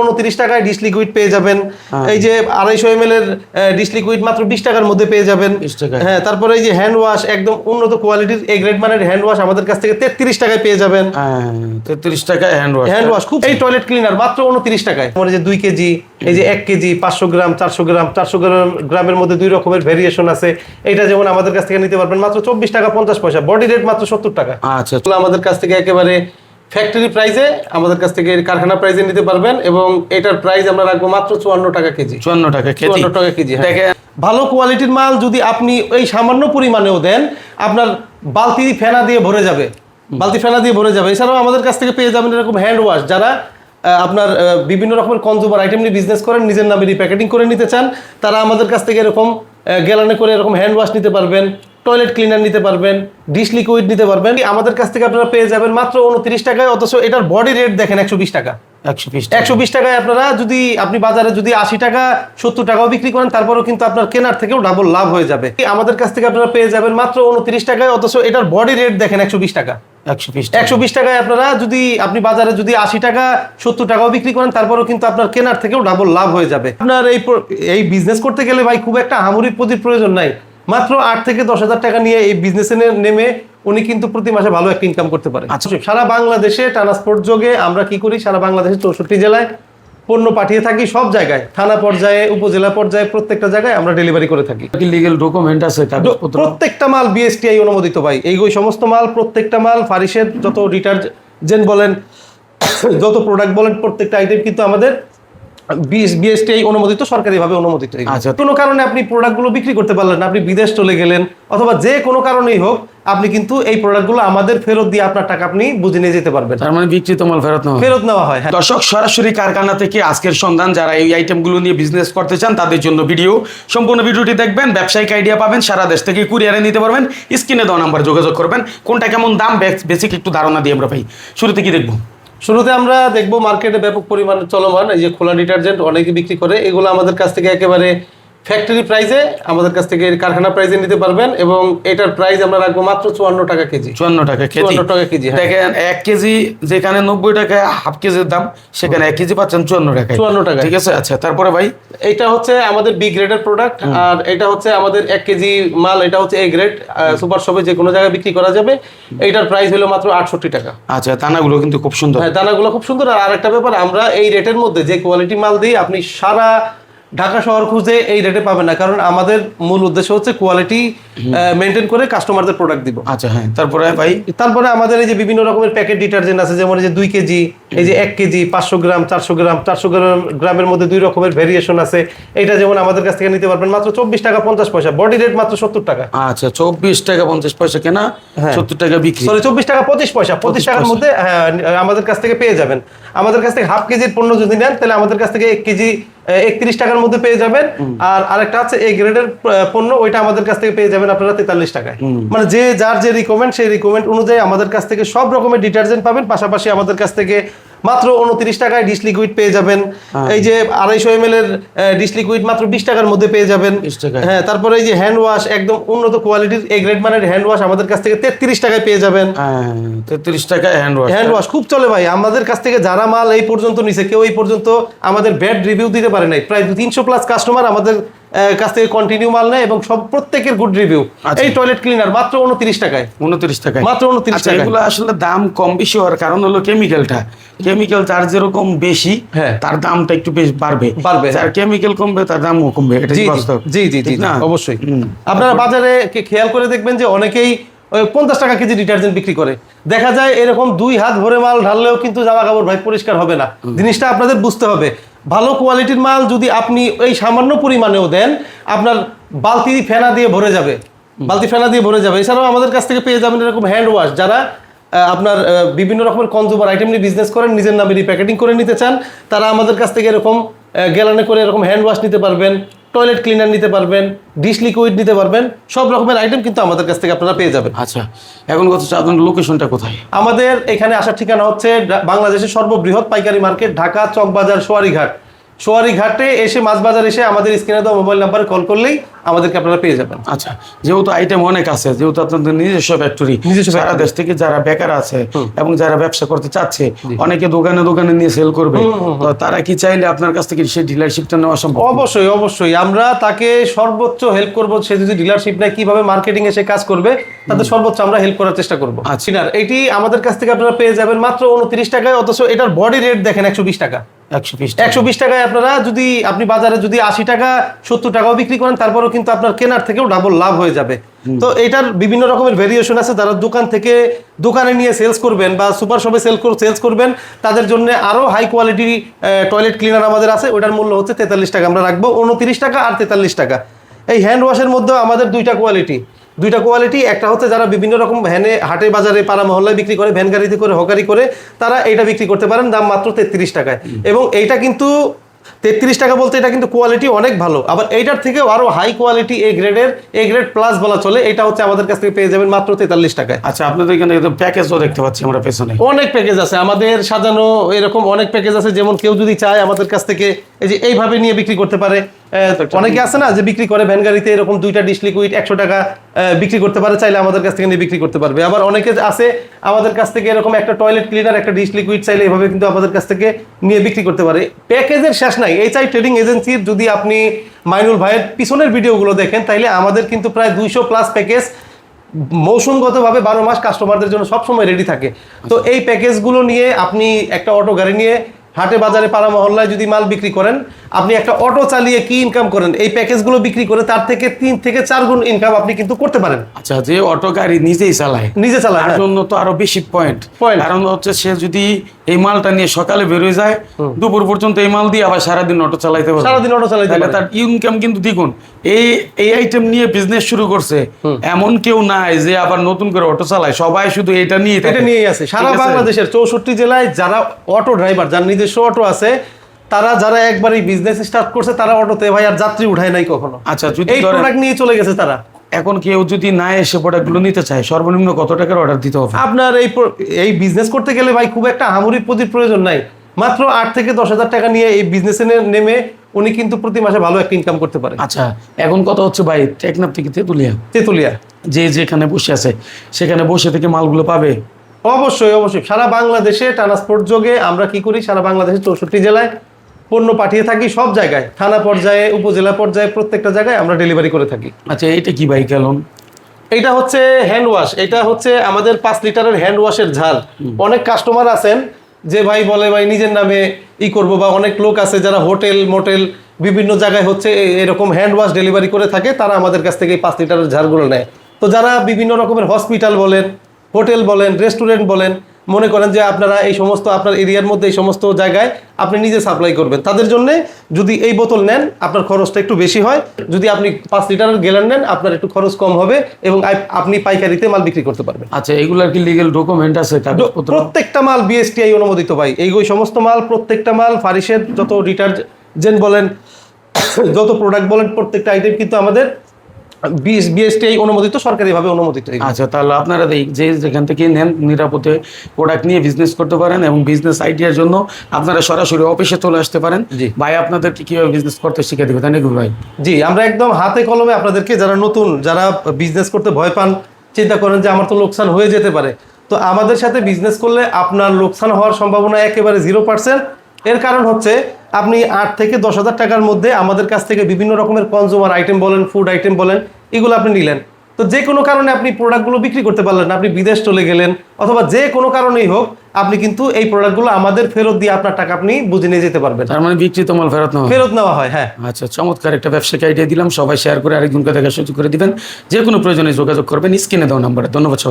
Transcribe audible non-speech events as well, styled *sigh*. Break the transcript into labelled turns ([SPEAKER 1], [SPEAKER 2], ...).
[SPEAKER 1] উনত্রিশ টাকায় dish liquid পেয়ে যাবেন।
[SPEAKER 2] হ্যাঁ।
[SPEAKER 1] এই যে আড়াইশো এম এল এর ডিশ লিকুইড মাত্র বিশ টাকার মধ্যে পেয়ে যাবেন। হ্যাঁ তারপরে এই যে হ্যান্ড ওয়াশ একদম উন্নত কোয়ালিটির এ গ্রেড মানের হ্যান্ড ওয়াশ আমাদের কাছ থেকে তেত্রিশ টাকায় পেয়ে যাবেন।
[SPEAKER 2] হ্যাঁ তেত্রিশ টাকায় হ্যান্ড ওয়াশ
[SPEAKER 1] হ্যান্ড ওয়াশ খুব এই টয়লেট ক্লিনার মাত্র উনত্রিশ টাকায়। আমার এই যে দুই কেজি এই যে এক কেজি পাঁচশো গ্রাম চারশো গ্রাম চারশো গ্রাম গ্রামের মধ্যে দুই রকমের ভেরিয়েশন আছে। এটা যেমন আমাদের কাছ থেকে নিতে পারবেন মাত্র চব্বিশ টাকা পঞ্চাশ পয়সা। বডি রেট মাত্র সত্তর টাকা।
[SPEAKER 2] আচ্ছা।
[SPEAKER 1] আমাদের কাছ থেকে একেবারে ফ্যাক্টরি প্রাইসে আমাদের কাছ থেকে কারখানা প্রাইসে নিতে পারবেন এবং এটার প্রাইস আমরা রাখব মাত্র চুয়ান্ন টাকা কেজি।
[SPEAKER 2] চুয়ান্ন টাকা খেতে
[SPEAKER 1] চুয়ান্ন টাকা কেজি হ্যাঁ।
[SPEAKER 2] দেখেন।
[SPEAKER 1] ভালো কোয়ালিটির মাল যদি আপনি এই সামান্য পরিমাণেও দেন আপনার বালতি ফেনা দিয়ে ভরে যাবে। বালতি ফেনা দিয়ে ভরে যাবে। এছাড়াও আমাদের কাছ থেকে পেয়ে যাবেন এরকম হ্যান্ড ওয়াশ যারা আপনার বিভিন্ন রকমের কনজুমার আইটেম নিয়ে বিজনেস করেন নিজের নামে রিপ্যাকেটিং করে নিতে চান তারা আমাদের কাছ থেকে এরকম গেলানে করে এরকম হ্যান্ড ওয়াশ নিতে পারবেন। টয়লেট ক্লিনার নিতে পারবেন ডিশ লিকুইড নিতে পারবেন। আমাদের কাছ থেকে আপনারা পেয়ে যাবেন মাত্র উনত্রিশ টাকায় অথচ এটার বডি রেট দেখেন একশো বিশ টাকা।
[SPEAKER 2] একশো বিশ
[SPEAKER 1] টাকায় আপনারা যদি আপনি বাজারে যদি আশি টাকা সত্তর টাকাও বিক্রি করেন তারপরেও কিন্তু আপনার কেনার থেকেও ডাবল লাভ হয়ে যাবে। আমাদের কাছ থেকে আপনারা পেয়ে যাবেন মাত্র উনত্রিশ টাকায় অথচ এটার বডি রেট দেখেন একশো বিশ টাকা।
[SPEAKER 2] একশো বিশ
[SPEAKER 1] টাকায় আপনারা যদি আপনি বাজারে যদি আশি টাকা সত্তর টাকাও বিক্রি করেন তারপরেও কিন্তু আপনার কেনার থেকেও ডাবল লাভ হয়ে যাবে। আপনার এই এই বিজনেস করতে গেলে ভাই খুব একটা হামুরি পুঁজির প্রয়োজন নাই। মাত্র আট থেকে দশ হাজার টাকা নিয়ে এই বিজনেসে নেমে উনি কিন্তু প্রতি মাসে ভালো একটা ইনকাম করতে পারে।
[SPEAKER 2] আচ্ছা।
[SPEAKER 1] সারা বাংলাদেশে ট্রান্সপোর্ট যোগে আমরা কি করি? সারা বাংলাদেশের চৌষট্টি জেলায় পণ্য পাঠিয়ে থাকি সব জায়গায়। থানা পর্যায়ে উপজেলা পর্যায়ে প্রত্যেকটা জায়গায় আমরা ডেলিভারি করে থাকি।
[SPEAKER 2] লিগেল ডকুমেন্ট আছে
[SPEAKER 1] প্রত্যেকটা মাল বিএসটিআই অনুমোদিত ভাই। এই ওই সমস্ত মাল প্রত্যেকটা মাল ফারিসের যত ডিটারজেন্ট বলেন *coughs* যত প্রোডাক্ট বলেন প্রত্যেকটা আইটেম কিন্তু আমাদের বিএসটিআই অনুমোদিত সরকারিভাবে অনুমোদিত
[SPEAKER 2] আচ্ছা।
[SPEAKER 1] কোনো কারণে আপনি প্রোডাক্টগুলো বিক্রি করতে পারলেন না আপনি বিদেশ চলে গেলেন অথবা যে কোনো কারণেই হোক আপনি কিন্তু এই প্রোডাক্টগুলো আমাদের ফেরত দিয়ে আপনার টাকা আপনি বুঝে নিয়ে যেতে পারবেন।
[SPEAKER 2] তার মানে বিক্রিত মাল ফেরত নেওয়া
[SPEAKER 1] ফেরত নেওয়া হয় হ্যাঁ।
[SPEAKER 2] দর্শক সরাসরি কারখানা থেকে আজকের সন্ধান যারা এই আইটেমগুলো নিয়ে বিজনেস করতে চান তাদের জন্য ভিডিও সম্পূর্ণ ভিডিওটি দেখবেন ব্যবসায়িক আইডিয়া পাবেন সারা দেশ থেকে কুরিয়ারে নিতে পারবেন। স্ক্রিনে দেওয়া নাম্বার যোগাযোগ করবেন। কোনটা কেমন দাম বেসিক একটু ধারণা দিয়ে আমরা ভাই শুরুতে কি দেখব?
[SPEAKER 1] শুরুতে আমরা দেখব মার্কেটে ব্যাপক পরিমাণে চলমান, এই যে খোলা ডিটারজেন্ট অনেকে বিক্রি করে, এগুলো আমাদের কাছ থেকে একেবারে ফ্যাক্টরি প্রাইসে আমাদের কাছ থেকে কারখানা প্রাইসে নিতে পারবেন এবং এটার প্রাইস আমরা রাখব মাত্র চুয়ান্ন টাকা কেজি।
[SPEAKER 2] চুয়ান্ন টাকা কেজি।
[SPEAKER 1] 54 টাকা কেজি, হ্যাঁ।
[SPEAKER 2] দেখেন এক কেজি যেখানে নব্বই টাকা হাফ কেজির দাম সেখানে এক কেজি পাচ্ছেন চুয়ান্ন টাকা
[SPEAKER 1] 54 টাকায়।
[SPEAKER 2] ঠিক আছে? আচ্ছা তারপরে ভাই?
[SPEAKER 1] এটা হচ্ছে আমাদের বি গ্রেডের প্রোডাক্ট আর এটা হচ্ছে আমাদের এক কেজি মাল এটা হচ্ছে এ গ্রেড সুপার শপে যে কোনো জায়গায় বিক্রি করা যাবে। এটার প্রাইস হলো মাত্র আটষট্টি টাকা।
[SPEAKER 2] আচ্ছা দানাগুলো কিন্তু খুব সুন্দর।
[SPEAKER 1] হ্যাঁ দানাগুলো খুব সুন্দর। আর আরেকটা ব্যাপার আমরা এই রেটের মধ্যে যে কোয়ালিটি মাল দিই আপনি সারা ঢাকা শহর খুঁজে এই রেটে পাবেন না। কারণ আমাদের মূল উদ্দেশ্য হচ্ছে কোয়ালিটি মেনটেন করে কাস্টমারদের প্রোডাক্ট দিব।
[SPEAKER 2] আচ্ছা হ্যাঁ তারপরে ভাই?
[SPEAKER 1] তারপরে আমাদের এই যে বিভিন্ন রকমের প্যাকেট ডিটারজেন্ট আছে যেমন এই যে দুই কেজি এই যে এক কেজি পাঁচশো গ্রাম চারশো গ্রাম চারশো গ্রাম গ্রামের মধ্যে দুই রকমের ভেরিয়েশন আছে। এটা যেমন আমাদের কাছ থেকে নিতে পারবেন মাত্র চব্বিশ টাকা পঞ্চাশ পয়সা। বডি রেট মাত্র সত্তর টাকা।
[SPEAKER 2] আচ্ছা চব্বিশ টাকা পঞ্চাশ পয়সা কেনা
[SPEAKER 1] হ্যাঁ।
[SPEAKER 2] সত্তর টাকা বিক্রি।
[SPEAKER 1] সরি চব্বিশ টাকা পঁচিশ পয়সা। পঁচিশ টাকার মধ্যে হ্যাঁ, আমাদের কাছ থেকে পেয়ে যাবেন। আমাদের কাছ থেকে হাফ কেজির পণ্য যদি নেন তাহলে আমাদের কাছ থেকে এক কেজি একত্রিশ টাকার মধ্যে পেয়ে যাবেন। আর আরেকটা আছে এই গ্রেডের পণ্য ওইটা আমাদের কাছ থেকে পেয়ে যাবেন আপনারা তেতাল্লিশ টাকায়। মানে যে যার যে রিকমেন্ড সেই রিকমেন্ড অনুযায়ী আমাদের কাছ থেকে সব রকমের ডিটারজেন্ট পাবেন। পাশাপাশি আমাদের কাছ থেকে মাত্র উনত্রিশ টাকায় ডিশ লিকুইড পেয়ে যাবেন। এই যে আড়াইশো এম এল এর ডিশ লিকুইড মাত্র বিশ টাকার মধ্যে পেয়ে যাবেন। হ্যাঁ তারপরে এই যে হ্যান্ড ওয়াশ একদম উন্নত কোয়ালিটির এ গ্রেড মানের হ্যান্ড ওয়াশ আমাদের কাছ থেকে তেত্রিশ টাকায় পেয়ে যাবেন।
[SPEAKER 2] হ্যাঁ তেত্রিশ টাকা হ্যান্ড ওয়াশ
[SPEAKER 1] হ্যান্ড ওয়াশ খুব চলে ভাই আমাদের কাছ থেকে যারা মাল এই পর্যন্ত নিছে কেউ এই পর্যন্ত আমাদের ব্যাড রিভিউ দিতে পারে নাই। প্রায় তিনশো প্লাস কাস্টমার আমাদের কাছ থেকে কন্টিনিউ মাল নেয় এবং সব প্রত্যেকের গুড রিভিউ
[SPEAKER 2] আচ্ছা।
[SPEAKER 1] এই টয়লেট ক্লিনার মাত্র উনত্রিশ টাকায়।
[SPEAKER 2] উনত্রিশ টাকায়।
[SPEAKER 1] মাত্র 29
[SPEAKER 2] আচ্ছা,
[SPEAKER 1] টাকায়।
[SPEAKER 2] এগুলো আসলে দাম কম বেশি হওয়ার কারণ হলো কেমিক্যালটা কেমিক্যাল চার্জ যেরকম বেশি
[SPEAKER 1] হ্যাঁ।
[SPEAKER 2] তার দামটা একটু বেশ বাড়বে।
[SPEAKER 1] বাড়বে,
[SPEAKER 2] যার কেমিক্যাল কমবে তার দামও কমবে। এটা
[SPEAKER 1] জি জি, জি
[SPEAKER 2] না?
[SPEAKER 1] অবশ্যই। আপনারা বাজারে কে- খেয়াল করে দেখবেন যে অনেকেই পঞ্চাশ টাকা কেজি ডিটারজেন্ট বিক্রি করে। দেখা যায় এরকম দুই হাত ভরে মাল ঢাললেও কিন্তু জামা কাপড় ভাই পরিষ্কার হবে না। জিনিসটা আপনাদের বুঝতে হবে। ভালো কোয়ালিটির মাল যদি আপনি এই সামান্য পরিমাণেও দেন, আপনার বালতি ফেনা দিয়ে ভরে যাবে। বালতি ফেনা দিয়ে ভরে যাবে। এছাড়াও আমাদের কাছ থেকে পেয়ে যাবেন এরকম হ্যান্ড ওয়াশ যারা আপনার বিভিন্ন রকমের কনজুমার আইটেম নিয়ে বিজনেস করেন নিজের নামে রিপ্যাকেটিং করে নিতে চান তারা আমাদের কাছ থেকে এরকম গ্যালানে করে এরকম হ্যান্ড ওয়াশ নিতে পারবেন টয়লেট ক্লিনার নিতে পারবেন ডিশ লিকুইড নিতে পারবেন সব রকমের আইটেম কিন্তু আমাদের কাছ থেকে আপনারা পেয়ে যাবেন।
[SPEAKER 2] আচ্ছা এখন কথা হচ্ছে আপনার লোকেশনটা কোথায়?
[SPEAKER 1] আমাদের এখানে আসার ঠিকানা হচ্ছে বাংলাদেশের সর্ববৃহৎ পাইকারি মার্কেট ঢাকা চকবাজার সোয়ারিঘাট। সোয়ারি ঘাটে এসে মাছ বাজার এসে আমাদের স্ক্রিনে দেওয়া মোবাইল নাম্বারে কল করলেই আমাদেরকে আপনারা পেয়ে যাবেন।
[SPEAKER 2] আচ্ছা যেহেতু আইটেম অনেক আছে যেহেতু আপনাদের নিজস্ব ফ্যাক্টরি
[SPEAKER 1] নিজস্ব
[SPEAKER 2] সারা দেশ থেকে যারা বেকার আছে এবং যারা ব্যবসা করতে চাচ্ছে অনেকে দোকানে দোকানে নিয়ে সেল করবে। তো তারা কি চাইলে আপনার কাছ থেকে সেই ডিলারশিপটা নেওয়া সম্ভব?
[SPEAKER 1] অবশ্যই অবশ্যই। আমরা তাকে সর্বোচ্চ হেল্প করব সে যদি ডিলারশিপ নেয় কীভাবে মার্কেটিং এ সে কাজ করবে তাদের সর্বোচ্চ আমরা হেল্প করার চেষ্টা করব।
[SPEAKER 2] আচ্ছা।
[SPEAKER 1] এটি আমাদের কাছ থেকে আপনারা পেয়ে যাবেন মাত্র উনত্রিশ টাকায় অথচ এটার বডি রেট দেখেন একশো বিশ টাকা।
[SPEAKER 2] একশো
[SPEAKER 1] বিশ টাকায় আপনারা যদি আপনি বাজারে যদি আশি টাকা সত্তর টাকাও বিক্রি করেন তারপরেও কিন্তু আপনার কেনার থেকেও ডাবল লাভ হয়ে যাবে। তো এটার বিভিন্ন রকমের ভেরিয়েশন আছে যারা দোকান থেকে দোকানে নিয়ে সেলস করবেন বা সুপার শপে সেল সেলস করবেন তাদের জন্য আরও হাই কোয়ালিটি টয়লেট ক্লিনার আমাদের আছে ওটার মূল্য হচ্ছে তেতাল্লিশ টাকা। আমরা রাখব উনত্রিশ টাকা আর তেতাল্লিশ টাকা। এই হ্যান্ড ওয়াশের মধ্যেও আমাদের দুইটা কোয়ালিটি দুইটা কোয়ালিটি একটা হচ্ছে যারা বিভিন্ন রকম ভ্যানে হাটে বাজারে পাড়া মহল্লায় বিক্রি করে ভ্যান গাড়িতে করে হকারি করে তারা এটা বিক্রি করতে পারেন দাম মাত্র তেত্রিশ টাকায়। এবং এইটা কিন্তু তেত্রিশ টাকা বলতে এটা কিন্তু কোয়ালিটি অনেক ভালো। আবার এইটার থেকেও আরও হাই কোয়ালিটি এ গ্রেডের এ গ্রেড প্লাস বলা চলে এটা হচ্ছে আমাদের কাছ থেকে পেয়ে যাবেন মাত্র তেতাল্লিশ টাকায়।
[SPEAKER 2] আচ্ছা আপনাদের এখানে প্যাকেজও দেখতে পাচ্ছি আমরা পেছনে।
[SPEAKER 1] অনেক প্যাকেজ আছে আমাদের সাজানো এরকম অনেক প্যাকেজ আছে যেমন কেউ যদি চায় আমাদের কাছ থেকে এই যে এইভাবে নিয়ে বিক্রি করতে পারে অনেকে আছে না যে বিক্রি করে ভ্যান গাড়িতে এরকম দুইটা ডিশ লিকুইড একশো টাকা বিক্রি করতে পারে চাইলে আমাদের কাছ থেকে নিয়ে বিক্রি করতে পারবে। আবার অনেকে আছে আমাদের কাছ থেকে এরকম একটা টয়লেট ক্লিনার একটা ডিশ লিকুইড চাইলে এভাবে কিন্তু আমাদের কাছ থেকে নিয়ে বিক্রি করতে পারে। প্যাকেজের শেষ নাই। এই চাই ট্রেডিং এজেন্সির যদি আপনি মাইনুল ভাইয়ের পিছনের ভিডিওগুলো দেখেন তাইলে আমাদের কিন্তু প্রায় দুইশো প্লাস প্যাকেজ মৌসুমগতভাবে বারো মাস কাস্টমারদের জন্য সবসময় রেডি থাকে। তো এই প্যাকেজগুলো নিয়ে আপনি একটা অটো গাড়ি নিয়ে হাটে বাজারে পাড়া মহল্লায় যদি মাল বিক্রি করেন আপনি একটা অটো চালিয়ে কি ইনকাম করেন? এই প্যাকেজগুলো বিক্রি করে তার থেকে তিন থেকে চার গুণ ইনকাম আপনি কিন্তু করতে পারেন।
[SPEAKER 2] আচ্ছা যে অটো গাড়ি নিজেই চালায়
[SPEAKER 1] নিজে চালায়
[SPEAKER 2] তার জন্য তো আরও বেশি পয়েন্ট
[SPEAKER 1] Point.
[SPEAKER 2] কারণ হচ্ছে সে যদি এই মালটা নিয়ে সকালে বেরোয় যায় দুপুর পর্যন্ত এই মাল দিয়ে আবার সারাদিন অটো চালাইতে পারবে।
[SPEAKER 1] সারাদিন অটো চালাইতে পারে।
[SPEAKER 2] তার ইনকাম কিন্তু দ্বিগুণ। এই এই আইটেম নিয়ে বিজনেস শুরু করছে। এমন কেউ নাই যে আবার নতুন করে অটো চালায়। সবাই শুধু এটা নিয়ে
[SPEAKER 1] এটা নিয়েই আছে। সারা বাংলাদেশের চৌষট্টি জেলায় যারা অটো ড্রাইভার যার নিজস্ব অটো আছে তারা যারা একবার এই বিজনেস স্টার্ট করছে তারা অটোতে ভাই আর যাত্রী উঠায় নাই কখনো।
[SPEAKER 2] আচ্ছা যদি
[SPEAKER 1] এই প্রোডাক্ট নিয়ে চলে গেছে তারা।
[SPEAKER 2] এখন কেউ যদি না এসে প্রোডাক্টগুলো নিতে চায় সর্বনিম্ন কত টাকার অর্ডার দিতে হবে?
[SPEAKER 1] আপনার এই এই বিজনেস করতে গেলে ভাই খুব একটা হামুরি পুঁজির প্রয়োজন নাই। মাত্র আট থেকে দশ হাজার টাকা নিয়ে এই বিজনেসে নেমে উনি কিন্তু প্রতি মাসে ভালো একটা ইনকাম করতে পারে।
[SPEAKER 2] আচ্ছা এখন কথা হচ্ছে ভাই টেকনাফ থেকে তেতুলিয়া।
[SPEAKER 1] তেতুলিয়া।
[SPEAKER 2] যে যেখানে বসে আছে সেখানে বসে থেকে মালগুলো পাবে?
[SPEAKER 1] অবশ্যই অবশ্যই। সারা বাংলাদেশে ট্রান্সপোর্ট যোগে আমরা কি করি? সারা বাংলাদেশের চৌষট্টি জেলায় পণ্য পাঠিয়ে থাকি সব জায়গায়। থানা পর্যায়ে উপজেলা পর্যায়ে প্রত্যেকটা জায়গায় আমরা ডেলিভারি করে থাকি।
[SPEAKER 2] আচ্ছা এইটা কি বাইক গেলন
[SPEAKER 1] এটা হচ্ছে হ্যান্ড ওয়াশ এটা হচ্ছে আমাদের পাঁচ লিটারের হ্যান্ড ওয়াশের ঝাল। অনেক কাস্টমার আছেন যে ভাই বলে, ভাই, নিজের নামে ই করব, বা অনেক লোক আছে যারা হোটেল, মোটেল বিভিন্ন জায়গায় হচ্ছে এরকম হ্যান্ড ওয়াশ ডেলিভারি করে থাকে, তারা আমাদের কাছ থেকে এই পাঁচ লিটারের ঝাড়গুলো নেয়। তো যারা বিভিন্ন রকমের হসপিটাল বলেন হোটেল বলেন রেস্টুরেন্ট বলেন মনে করেন যে আপনারা এই সমস্ত আপনার এরিয়ার মধ্যে এই সমস্ত জায়গায় আপনি নিজে সাপ্লাই করবেন। তাদের জন্য যদি এই বোতল নেন আপনার খরচটা একটু বেশি হয়। যদি আপনি পাঁচ লিটারের গেলান নেন আপনার একটু খরচ কম হবে এবং আপনি পাইকারিতে মাল বিক্রি করতে পারবেন।
[SPEAKER 2] আচ্ছা এগুলার কি লিগেল ডকুমেন্ট আছে
[SPEAKER 1] প্রত্যেকটা মাল বিএসটিআই অনুমোদিত ভাই। এই সমস্ত মাল প্রত্যেকটা মাল ফারিসের যত ডিটারজেন্ট বলেন *coughs* যত প্রোডাক্ট বলেন প্রত্যেকটা আইটেম কিন্তু আমাদের বিএসটিআই অনুমোদিত সরকারিভাবে অনুমোদিত।
[SPEAKER 2] আচ্ছা তাহলে আপনারা যে যেখান থেকে নেন নিরাপদে প্রোডাক্ট নিয়ে বিজনেস করতে পারেন এবং বিজনেস আইডিয়ার জন্য আপনারা সরাসরি অফিসে চলে আসতে পারেন।
[SPEAKER 1] জি।
[SPEAKER 2] ভাই আপনাদেরকে কীভাবে বিজনেস করতে শিখে দেবে? তাই নাকি ভাই?
[SPEAKER 1] জি আমরা একদম হাতে কলমে আপনাদেরকে যারা নতুন যারা বিজনেস করতে ভয় পান চিন্তা করেন যে আমার তো লোকসান হয়ে যেতে পারে। তো আমাদের সাথে বিজনেস করলে আপনার লোকসান হওয়ার সম্ভাবনা একেবারে জিরো পার্সেন্ট এর কারণ হচ্ছে আপনি আট থেকে দশ হাজার টাকার মধ্যে আমাদের কাছ থেকে বিভিন্ন রকমের কনজিউমার আইটেম বলেন ফুড আইটেম বলেন এগুলো আপনি নিলেন। তো যে কোনো কারণে আপনি প্রোডাক্টগুলো বিক্রি করতে পারলেন না আপনি বিদেশ চলে গেলেন অথবা যে কোনো কারণেই হোক আপনি কিন্তু এই প্রোডাক্টগুলো আমাদের ফেরত দিয়ে আপনার টাকা আপনি বুঝে নিয়ে যেতে পারবেন।
[SPEAKER 2] তার মানে বিক্রিত মাল ফেরত নেওয়া
[SPEAKER 1] ফেরত নেওয়া হয় হ্যাঁ।
[SPEAKER 2] আচ্ছা চমৎকার একটা ব্যবসায়িক আইডিয়া দিলাম। সবাই শেয়ার করে আরেকজনকে দেখা সুযোগ করে দিবেন। যে কোনো প্রয়োজনে যোগাযোগ করবেন স্ক্রিনে দেওয়া নাম্বারে ধন্যবাদ সবাই